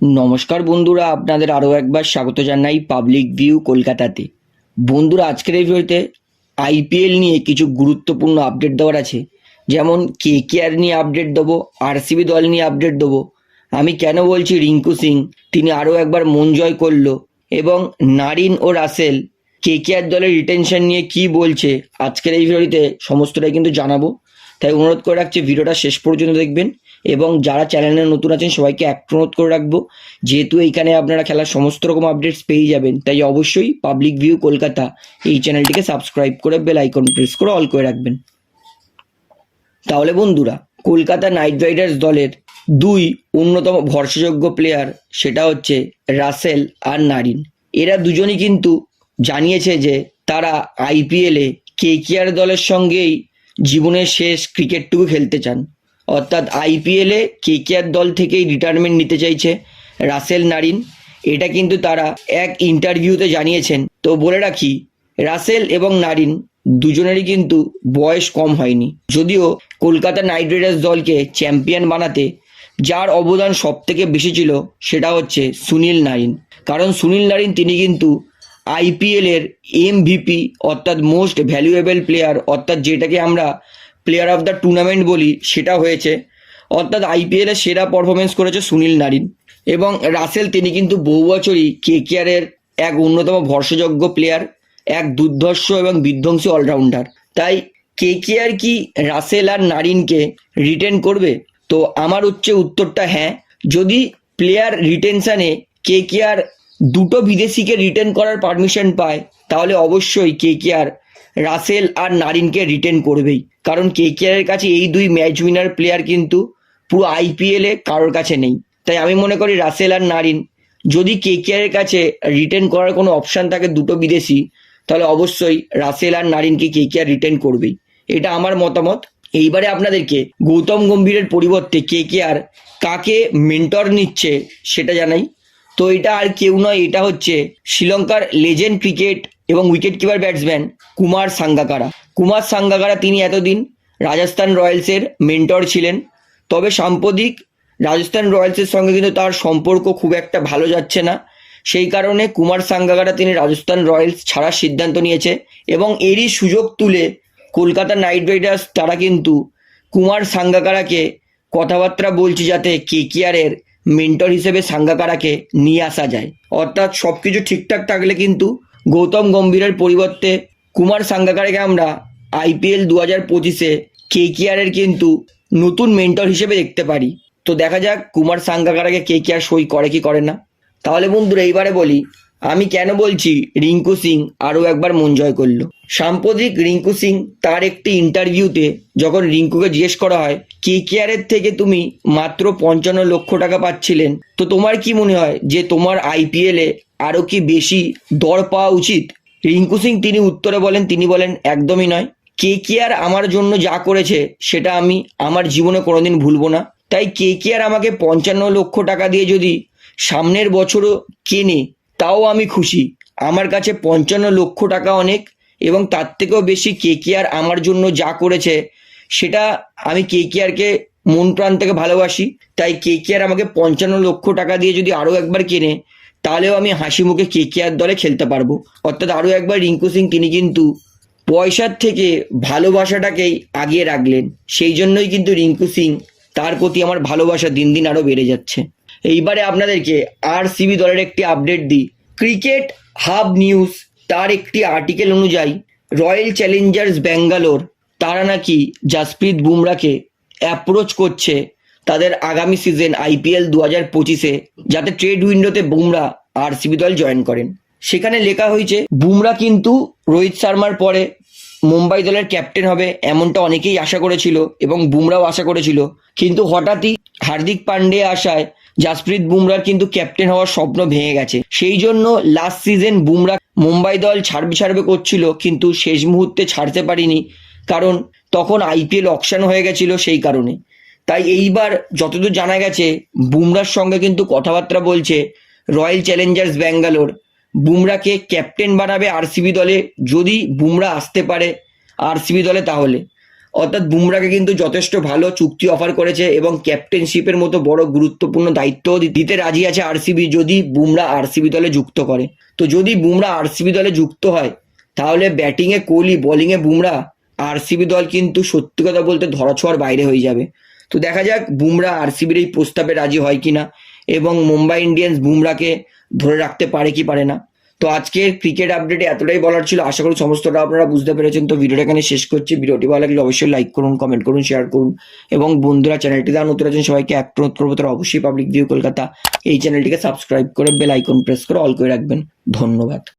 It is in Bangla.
নমস্কার বন্ধুরা, আপনাদের আরও একবার স্বাগত জানাই পাবলিক ভিউ কলকাতাতে। বন্ধুরা, আজকের এই ভিডিওতে আইপিএল নিয়ে কিছু গুরুত্বপূর্ণ আপডেট দেওয়ার আছে। যেমন কে কেআর নিয়ে আপডেট দেবো আরসিবি দল নিয়ে আপডেট দেবো। আমি কেন বলছি রিঙ্কু সিং, তিনি আরও একবার মন জয় করল। এবং নারিন ও রাসেল কে কেআর দলের রিটেনশন নিয়ে কি বলছে, আজকের এই ভিডিওতে সমস্তটাই কিন্তু জানাব। তাই অনুরোধ করে রাখছি, ভিডিওটা শেষ পর্যন্ত দেখবেন। এবং যারা চ্যানেলে নতুন আছেন, সবাইকে এক অনুরোধ করে রাখব। যেহেতু এইখানে আপনারা খেলার সমস্ত রকম আপডেটস পেয়ে যাবেন, তাই অবশ্যই পাবলিক ভিউ কলকাতা এই চ্যানেলটিকে সাবস্ক্রাইব করে বেল আইকন প্রেস করে অল করে রাখবেন। তাহলে বন্ধুরা, কলকাতা নাইট রাইডার্স দলের দুই অন্যতম ভরসাযোগ্য প্লেয়ার সেটা হচ্ছে রাসেল আর নারিন। এরা দুজনই কিন্তু জানিয়েছে যে তারা আইপিএলে কেকেআর দলের সঙ্গেই জীবনের শেষ ক্রিকেটটুকু খেলতে চান। অর্থাৎ আইপিএলে কেকেআর দল থেকেই রিটায়ারমেন্ট নিতে চাইছে রাসেল নারিন। এটা কিন্তু তারা এক ইন্টারভিউতে জানিয়েছেন। তো বলে রাখি, রাসেল এবং নারিন দুজনেরই কিন্তু বয়স কম হয়নি। যদিও কলকাতা নাইট রাইডার্স দলকে চ্যাম্পিয়ন বানাতে যার অবদান সব থেকে বেশি ছিল সেটা হচ্ছে সুনীল নারিন। কারণ সুনীল নারিন তিনি কিন্তু আইপিএলের এমভিপি অর্থাৎ মোস্ট ভ্যালুয়েবল প্লেয়ার অর্থাৎ যেটাকে আমরা প্লেয়ার অফ দ্য টুর্নামেন্ট বলি, সেটা হয়েছে। অর্থাৎ আইপিএলে সেরা পারফরমেন্স করেছে সুনীল নারিন। এবং রাসেল, তিনি কিন্তু বহু বছরই কেকেআরের এক অন্যতম ভরসাযোগ্য প্লেয়ার এক দুর্ধর্ষ এবং বিধ্বংসী অলরাউন্ডার তাই কে কেকেআর কি রাসেল আর নারিনকে রিটেন করবে? তো আমার হচ্ছে উত্তরটা হ্যাঁ। যদি প্লেয়ার রিটেনশানে কে কেকেআর দুটো বিদেশিকে রিটেন করার পারমিশন পায়, তাহলে অবশ্যই কে কেকেআর রাসেল আর নারিনকে রিটেন করবেই। কারণ কেকেআরের কাছে এই দুই ম্যাচ উইনার প্লেয়ার কিন্তু পুরো আইপিএলে কারোর কাছে নেই। তাই আমি মনে করি রাসেল আর নারিন, যদি কেকেআরের কাছে রিটেন করার কোনো অপশান থাকে দুটো বিদেশি, তাহলে অবশ্যই রাসেল আর নারিনকে কেকেআর রিটেন করবেই। এটা আমার মতামত। এইবারে আপনাদেরকে গৌতম গম্ভীরের পরিবর্তে কেকেআর কাকে মেন্টর নিচ্ছে সেটা জানাই। তো এটা আর কেউ নয়, এটা হচ্ছে শ্রীলঙ্কার লেজেন্ড ক্রিকেট এবং wicket keeper batsman Kumar Sangakkara. Kumar Sangakkara তিনি এতদিন রাজস্থান রয়্যালসের মেন্টর ছিলেন, তবে সাম্প্রতিক রাজস্থান রয়্যালসের সঙ্গে কিন্তু তার সম্পর্ক খুব একটা ভালো যাচ্ছে না। সেই কারণে কুমার সাঙ্গাকারা তিনি রাজস্থান রয়্যালস ছাড়ার সিদ্ধান্ত নিয়েছে এবং এরই সুযোগ তুলে কলকাতা নাইট রাইডার্স তারা কিন্তু কুমার সাঙ্গাকারাকে কথাবার্তা বলছে যাতে কেকেআরের মেন্টর হিসেবে সাঙ্গাকারাকে নিয়ে আসা যায়। অর্থাৎ সব কিছু ঠিকঠাক থাকলে কিন্তু গৌতম গম্ভীরের পরিবর্তে কুমার সাঙ্গাকারাকে আমরা আইপিএল দু হাজার পঁচিশে কে কেয়ারের কিন্তু নতুন মেন্টর হিসেবে দেখতে পারি। তো দেখা যাক কুমার সাঙ্গাকারাকে কে কেয়ার সই করে কি করে না। তাহলে বন্ধুরা এইবারে বলি আমি কেন বলছি রিঙ্কু সিং আরও একবার মন জয় করল। সাম্প্রতিক রিঙ্কু সিং তার একটি ইন্টারভিউতে যখন রিঙ্কুকে জিজ্ঞেস করা হয়, কে কেয়ারের থেকে তুমি মাত্র পঞ্চান্ন লক্ষ টাকা পাচ্ছিলেন? তো তোমার কি মনে হয় যে তোমার আইপিএলে আরও কি বেশি দর পাওয়া উচিত? রিঙ্কু সিং তিনি উত্তরে বলেন, তিনি বলেন, একদমই নয়। কে কেয়ার আমার জন্য যা করেছে সেটা আমি আমার জীবনে কোনোদিন ভুলবো না। তাই কে কেয়ার আমাকে পঞ্চান্ন লক্ষ টাকা দিয়ে যদি সামনের বছরও কেনে তাও আমি খুশি। আমার কাছে পঞ্চান্ন লক্ষ টাকা অনেক এবং তার থেকেও বেশি কেকেআর আমার জন্য যা করেছে, সেটা আমি কেকেআরকে মন প্রাণ থেকে ভালোবাসি। তাই কেকেআর আমাকে পঞ্চান্ন লক্ষ টাকা দিয়ে যদি আরও একবার কেনে, তাহলেও আমি হাসি মুখে কেকেআর দলে খেলতে পারব। অর্থাৎ আরও একবার রিঙ্কু সিং, তিনি কিন্তু পয়সার থেকে ভালোবাসাটাকেই আগিয়ে রাখলেন। সেই জন্যই কিন্তু রিঙ্কু সিং তার প্রতি আমার ভালোবাসা দিন দিন আরও বেড়ে যাচ্ছে। এইবারে আপনাদেরকে আর সিবি দলের একটি আপডেট দিই। ক্রিকেট হাব নিউজ তার একটি আর্টিকেল অনুযায়ী, রয়্যাল চ্যালেঞ্জার্স ব্যাঙ্গালোর, তারা নাকি জাসপ্রীত বুমরাকে অ্যাপ্রোচ করছে তাদের আগামী সিজন আইপিএল দু হাজার পঁচিশে যাতে ট্রেড উইন্ডোতে বুমরা আর সিবি দল জয়েন করেন। সেখানে লেখা হয়েছে বুমরা কিন্তু রোহিত শর্মার পরে মুম্বাই দলের ক্যাপ্টেন হবে এমনটা অনেকেই আশা করেছিল এবং বুমরাও আশা করেছিল। কিন্তু হঠাৎই হার্দিক পান্ডে আসায় জাসপ্রীত বুমরার কিন্তু ক্যাপ্টেন হওয়ার স্বপ্ন ভেঙে গেছে। সেই জন্য লাস্ট সিজন বুমরা মুম্বাই দল ছাড়বে ছাড়বে করছিল, কিন্তু শেষ মুহূর্তে ছাড়তে পারিনি, কারণ তখন আইপিএল অকশন হয়ে গেছিল সেই কারণে। তাই এইবার যতদূর জানা গেছে, বুমরার সঙ্গে কিন্তু কথাবার্তা বলছে রয়্যাল চ্যালেঞ্জার্স ব্যাঙ্গালোর বুমরাকে ক্যাপ্টেন বানাবে আরসিবি দলে, যদি বুমরা আসতে পারে আরসিবি দলে তাহলে। অর্থাৎ বুমরাকে কিন্তু যথেষ্ট ভালো চুক্তি অফার করেছে এবং ক্যাপ্টেনশিপের মতো বড় গুরুত্বপূর্ণ দায়িত্ব দিতে রাজি আছে আরসিবি যদি বুমরা আরসিবি দলে যুক্ত করে। তো যদি বুমরা আরসিবি দলে যুক্ত হয়, তাহলে ব্যাটিংয়ে কোহলি বোলিংয়ে বুমরা আরসিবি দল কিন্তু সত্যি কথা বলতে ধরাছোঁয়ার বাইরে হয়ে যাবে। তো দেখা যাক বুমরা আরসিবির এই প্রস্তাবে রাজি হয় কিনা এবং মুম্বাই ইন্ডিয়ান্স বুমরাকে ধরে রাখতে পারে কি পারে না। তো আজকের ক্রিকেট আপডেটে এতটাই বলার ছিল। আশা করি সমস্তটা আপনারা বুঝতে পেরেছেন। তো ভিডিওটা এখানে শেষ করছি। ভিডিওটি ভালো লাগলে অবশ্যই লাইক করুন কমেন্ট করুন শেয়ার করুন এবং বন্ধুরা চ্যানেলটি দেওয়া নতুন আছেন, সবাইকে এক অনুরোধ করব। তারা অবশ্যই পাবলিক ভিউ কলকাতা এই চ্যানেলটিকে সাবস্ক্রাইব করে বেল আইকন প্রেস করে অল করে রাখবেন। ধন্যবাদ।